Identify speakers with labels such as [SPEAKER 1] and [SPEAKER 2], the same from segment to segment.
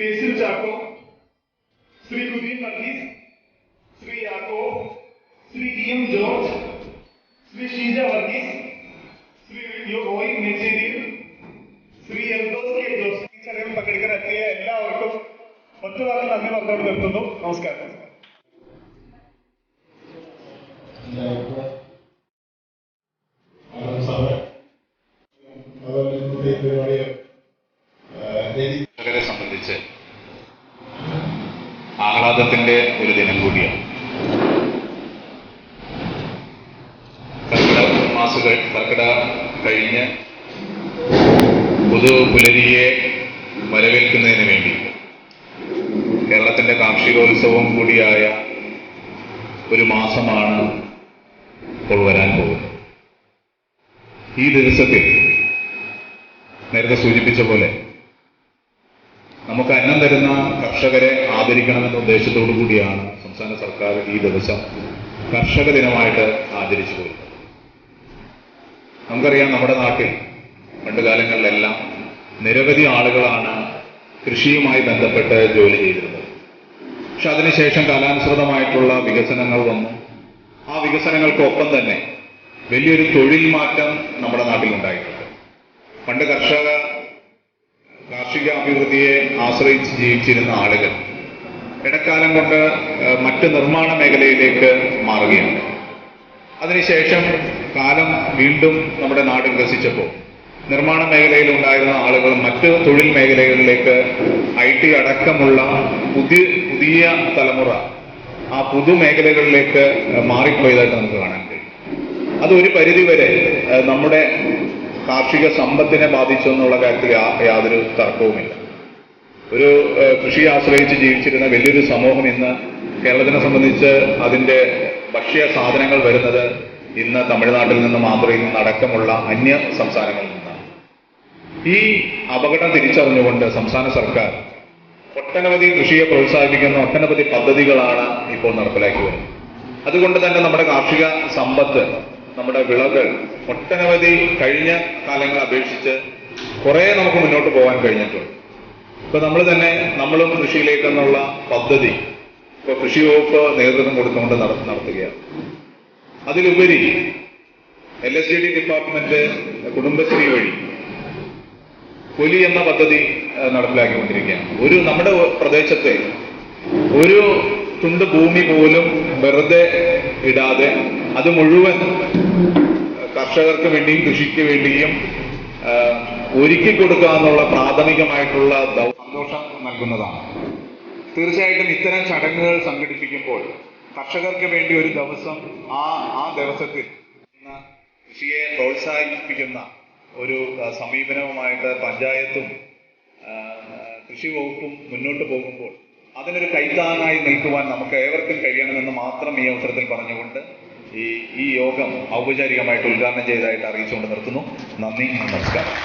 [SPEAKER 1] Basil Chacko Shri Kurian Varghese Shri Yacko Shri E M George Shri Sheeja Varghese Shri Roy Necheriyil Shri Eldhose K Jose ഈ ചടങ്ങിൽ പങ്കെടുക്കാൻ എത്തിയ എല്ലാവർക്കും ഒറ്റ വാക്കിൽ നന്ദി പറഞ്ഞുകൊണ്ട് നിർത്തുന്നു നമസ്കാരം
[SPEAKER 2] കർഷകരെ ആഹ്ലാദത്തിന്റെ ഒരു ദിനം കൂടിയാണ്. കർക്കിടക മാസുകൾ കർക്കിടക കഴിഞ്ഞ് പുതു പുലരിയെ വരവേൽക്കുന്നതിന് വേണ്ടി കേരളത്തിന്റെ കാർഷികോത്സവം കൂടിയായ ഒരു മാസമാണ് ഇപ്പോൾ വരാൻ പോകുന്നത്. ഈ ദിവസത്തിൽ നേരത്തെ സൂചിപ്പിച്ച പോലെ നമുക്ക് അന്നം തരുന്ന കർഷകരെ ആദരിക്കണമെന്ന ഉദ്ദേശത്തോടു കൂടിയാണ് സംസ്ഥാന സർക്കാർ ഈ ദിവസം കർഷക ദിനമായിട്ട് ആചരിച്ചു പോരുന്നത് നമുക്കറിയാം നമ്മുടെ നാട്ടിൽ പണ്ട് കാലങ്ങളിലെല്ലാം നിരവധി ആളുകളാണ് കൃഷിയുമായി ബന്ധപ്പെട്ട് ജോലി ചെയ്തിരുന്നത്. പക്ഷെ അതിനുശേഷം കാലാനുസൃതമായിട്ടുള്ള വികസനങ്ങൾ വന്നു. ആ വികസനങ്ങൾക്കൊപ്പം തന്നെ വലിയൊരു തൊഴിൽ മാറ്റം നമ്മുടെ നാട്ടിലുണ്ടായിട്ടുണ്ട്. പണ്ട് കർഷക കാർഷിക അഭിവൃദ്ധിയെ ആശ്രയിച്ച് ജീവിച്ചിരുന്ന ആളുകൾ ഇടക്കാലം കൊണ്ട് മറ്റ് നിർമ്മാണ മേഖലയിലേക്ക് മാറുകയാണ്. അതിനുശേഷം കാലം വീണ്ടും നമ്മുടെ നാട് വികസിച്ചപ്പോൾ നിർമ്മാണ മേഖലയിൽ ഉണ്ടായിരുന്ന ആളുകൾ മറ്റ് തൊഴിൽ മേഖലകളിലേക്ക് ഐ ടി അടക്കമുള്ള പുതിയ പുതിയ തലമുറ ആ പുതുമേഖലകളിലേക്ക് മേഖലകളിലേക്ക് മാറിപ്പോയതായിട്ട് നമുക്ക് കാണാൻ കഴിയും. അത് ഒരു പരിധിവരെ നമ്മുടെ കാർഷിക സമ്പത്തിനെ ബാധിച്ചു എന്നുള്ള കാര്യത്തിൽ യാതൊരു തർക്കവുമില്ല. ഒരു കൃഷിയെ ആശ്രയിച്ച് ജീവിച്ചിരുന്ന വലിയൊരു സമൂഹം ഇന്ന് കേരളത്തിനെ സംബന്ധിച്ച് അതിന്റെ ഭക്ഷ്യ സാധനങ്ങൾ വരുന്നത് ഇന്ന് തമിഴ്നാട്ടിൽ നിന്നും ആന്ധ്രയിൽ നിന്ന് അടക്കമുള്ള അന്യ സംസ്ഥാനങ്ങളിൽ നിന്നാണ്. ഈ അപകടം തിരിച്ചറിഞ്ഞുകൊണ്ട് സംസ്ഥാന സർക്കാർ ഒട്ടനവധി കൃഷിയെ പ്രോത്സാഹിപ്പിക്കുന്ന ഒട്ടനവധി പദ്ധതികളാണ് ഇപ്പോൾ നടപ്പിലാക്കി വരുന്നത്. അതുകൊണ്ട് തന്നെ നമ്മുടെ കാർഷിക സമ്പത്ത് നമ്മുടെ വിളകൾ ഒട്ടനവധി കഴിഞ്ഞ കാലങ്ങളെ അപേക്ഷിച്ച് കുറെ നമുക്ക് മുന്നോട്ട് പോകാൻ കഴിഞ്ഞിട്ടുണ്ട്. ഇപ്പൊ നമ്മൾ തന്നെ നമ്മളും കൃഷിയിലേക്കെന്നുള്ള പദ്ധതി ഇപ്പൊ കൃഷി വകുപ്പ് നേതൃത്വം കൊടുത്തുകൊണ്ട് നട- നടത്തുകയാണ്. അതിലുപരി L S D department Kudumbashree വഴി കൊലി എന്ന പദ്ധതി നടപ്പിലാക്കിക്കൊണ്ടിരിക്കുകയാണ്. ഒരു നമ്മുടെ പ്രദേശത്തെ ഒരു തുണ്ട് ഭൂമി പോലും വെറുതെ ഇടാതെ അത് മുഴുവൻ കർഷകർക്ക് വേണ്ടിയും കൃഷിക്ക് വേണ്ടിയും ഒരുക്കി കൊടുക്കുക എന്നുള്ള പ്രാഥമികമായിട്ടുള്ള സന്തോഷം നൽകുന്നതാണ്. തീർച്ചയായിട്ടും ഇത്തരം ചടങ്ങുകൾ സംഘടിപ്പിക്കുമ്പോൾ കർഷകർക്ക് വേണ്ടി ഒരു ദിവസം ആ ആ ദിവസത്തിൽ കൃഷിയെ പ്രോത്സാഹിപ്പിക്കുന്ന ഒരു സമീപനവുമായിട്ട് പഞ്ചായത്തും കൃഷി വകുപ്പും മുന്നോട്ട് പോകുമ്പോൾ അതിനൊരു കൈത്താങ്ങായി നിൽക്കുവാൻ നമുക്ക് ഏവർക്കും കഴിയണമെന്ന് മാത്രം ഈ അവസരത്തിൽ പറഞ്ഞുകൊണ്ട് ഈ ഈ യോഗം ഔപചാരികമായിട്ട് ഉദ്ഘാടനം ചെയ്തതായിട്ട് അറിയിച്ചുകൊണ്ട് നിർത്തുന്നു. നന്ദി നമസ്കാരം.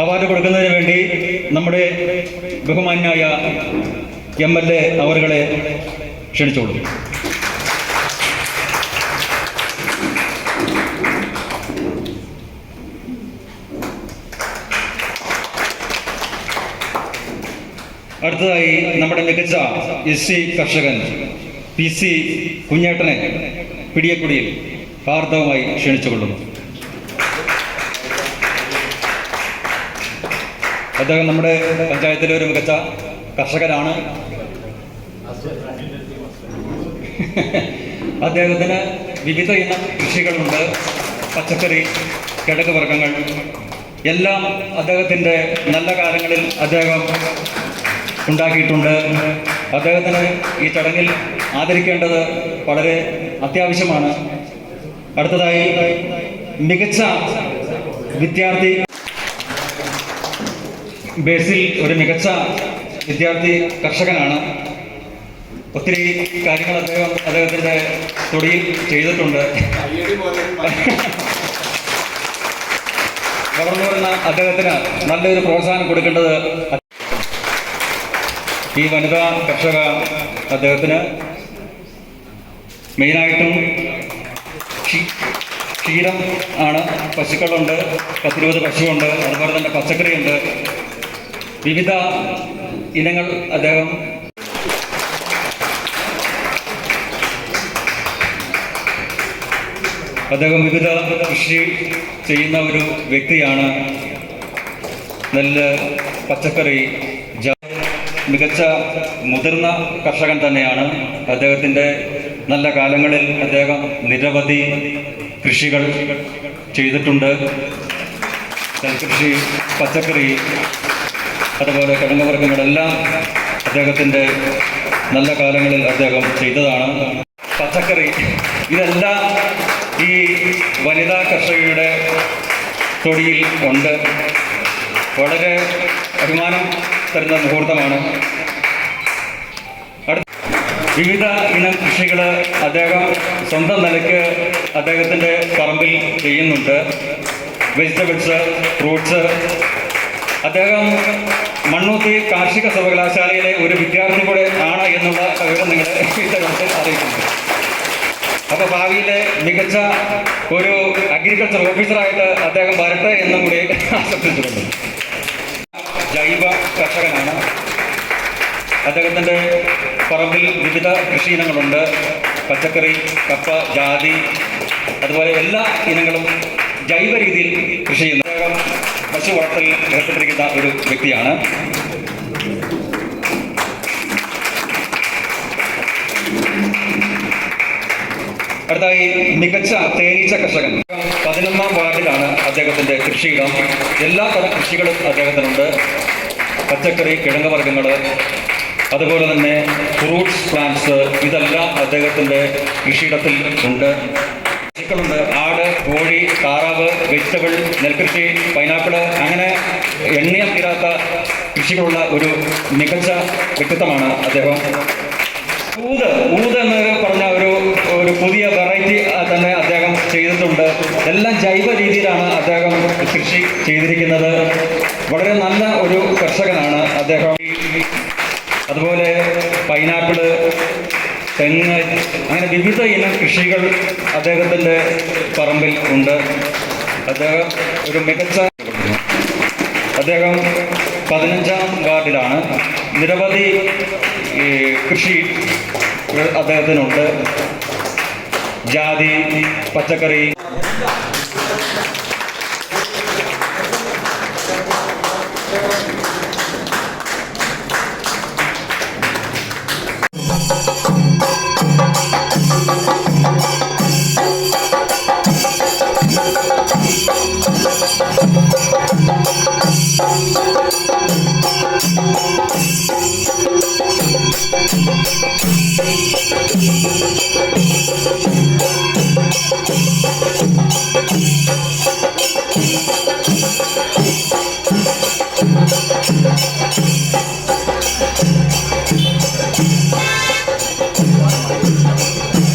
[SPEAKER 3] അവാർഡ് കൊടുക്കുന്നതിന് വേണ്ടി നമ്മുടെ ബഹുമാന്യായ എം എൽ എ അവരുകളെ ക്ഷണിച്ചോളൂ. അടുത്തതായി നമ്മുടെ മികച്ച എസ് സി കർഷകൻ പി സി കുഞ്ഞേട്ടനെ പിടിയക്കുടിയിൽ ഹാർദവുമായി ക്ഷണിച്ചുകൊള്ളുന്നു. അദ്ദേഹം നമ്മുടെ പഞ്ചായത്തിലെ ഒരു മികച്ച കർഷകനാണ്. അദ്ദേഹത്തിന് വിവിധ ഇനം കൃഷികളുണ്ട്. പച്ചക്കറി കിഴക്ക് വർഗങ്ങൾ. എല്ലാം അദ്ദേഹത്തിന്റെ നല്ല കാലങ്ങളിൽ അദ്ദേഹം ഉണ്ടാക്കിയിട്ടുണ്ട്. അദ്ദേഹത്തിന് ഈ ചടങ്ങിൽ ആദരിക്കേണ്ടത് വളരെ അത്യാവശ്യമാണ്. അടുത്തതായി മികച്ച വിദ്യാർത്ഥി ബേസിൽ ഒരു മികച്ച വിദ്യാർത്ഥി കർഷകനാണ്. ഒത്തിരി കാര്യങ്ങൾ അദ്ദേഹം അദ്ദേഹത്തിന്റെ തൊടിയിൽ ചെയ്തിട്ടുണ്ട്. വളർന്നു വരുന്ന അദ്ദേഹത്തിന് നല്ലൊരു പ്രോത്സാഹനം കൊടുക്കേണ്ടത് ഈ വനിതാ കർഷക അദ്ദേഹത്തിന് മെയിനായിട്ടും ക്ഷീ- ക്ഷീരം ആണ്. പശുക്കളുണ്ട് പത്തിരുപത് പശുവുണ്ട് അതുപോലെ തന്നെ പച്ചക്കറിയുണ്ട്. വിവിധ ഇനങ്ങൾ അദ്ദേഹം അദ്ദേഹം വിവിധ കൃഷി ചെയ്യുന്ന ഒരു വ്യക്തിയാണ്. നെല്ല് പച്ചക്കറി മികച്ച മുതിർന്ന കർഷകൻ തന്നെയാണ്. അദ്ദേഹത്തിന്റെ നല്ല കാലങ്ങളിൽ അദ്ദേഹം നിരവധി കൃഷികൾ ചെയ്തിട്ടുണ്ട്. നെൽകൃഷി പച്ചക്കറി അതുപോലെ കിഴങ്ങുവർഗങ്ങളെല്ലാം അദ്ദേഹത്തിന്റെ നല്ല കാലങ്ങളിൽ അദ്ദേഹം ചെയ്തതാണ്. പച്ചക്കറി ഇതെല്ലാം ഈ വനിതാ കർഷകയുടെ തൊടിയിൽ ഉണ്ട്. വളരെ അഭിമാനം തരുന്ന മുഹൂർത്തമാണ്. വിവിധ ഇനം കൃഷികൾ അദ്ദേഹം സ്വന്തം നിലയ്ക്ക് അദ്ദേഹത്തിന്റെ പറമ്പിൽ ചെയ്യുന്നുണ്ട്. Vegetables fruits. അദ്ദേഹം മണ്ണൂത്തി കാർഷിക സർവകലാശാലയിലെ ഒരു വിദ്യാർത്ഥി കൂടെ ആണ് എന്നുള്ള വിവരം നിങ്ങളെ ഇത്തരത്തിൽ അറിയിക്കുന്നു. അപ്പൊ ഭാവിയിലെ മികച്ച ഒരു അഗ്രികൾച്ചർ ഓഫീസറായിട്ട് അദ്ദേഹം വരട്ടെ എന്നും കൂടി ആശംസിച്ചിട്ടുണ്ട് ജൈവ കർഷകനാണ്. അദ്ദേഹത്തിന്റെ പറമ്പിൽ വിവിധ കൃഷി ഇനങ്ങളുണ്ട്. പച്ചക്കറി കപ്പ ജാതി അതുപോലെ എല്ലാ ഇനങ്ങളും ജൈവ രീതിയിൽ കൃഷി ചെയ്യുന്ന. പശു വളർത്തൽ ഏർപ്പെട്ടിരിക്കുന്ന ഒരു വ്യക്തിയാണ്. അടുത്തായി മികച്ച തേനീച്ച കർഷകൻ. പതിനൊന്നാം വാർഡിലാണ് അദ്ദേഹത്തിന്റെ കൃഷിയിടം. എല്ലാ തരം കൃഷികളും അദ്ദേഹത്തിനുണ്ട്. പച്ചക്കറി കിഴങ്ങ് വർഗങ്ങൾ അതുപോലെ തന്നെ ഫ്രൂട്ട്സ് പ്ലാന്റ്സ് ഇതെല്ലാം അദ്ദേഹത്തിന്റെ കൃഷിയിടത്തിൽ ഉണ്ട്. കൃഷികളുണ്ട്. ആട് കോഴി താറാവ് വെജിറ്റബിൾ നെൽകൃഷി പൈനാപ്പിൾ അങ്ങനെ എണ്ണിയം തീരാത്ത കൃഷികളുള്ള ഒരു മികച്ച വ്യക്തിത്വമാണ് അദ്ദേഹം. ഊത് ഊത് എന്ന് പറഞ്ഞ ഒരു ഒരു പുതിയ വെറൈറ്റി തന്നെ അദ്ദേഹം ചെയ്തിട്ടുണ്ട്. എല്ലാം ജൈവ രീതിയിലാണ് അദ്ദേഹം കൃഷി ചെയ്തിരിക്കുന്നത്. വളരെ നല്ല ഒരു കർഷകനാണ് അദ്ദേഹം. അതുപോലെ പൈനാപ്പിൾ തെങ്ങ് അങ്ങനെ വിവിധ ഇനം കൃഷികൾ അദ്ദേഹത്തിന്റെ പറമ്പിൽ ഉണ്ട്. അദ്ദേഹം ഒരു മികച്ച അദ്ദേഹം പതിനഞ്ചാം വാർഡിലാണ്. നിരവധി കൃഷി അദ്ദേഹത്തിനുണ്ട്. ജാതി പച്ചക്കറി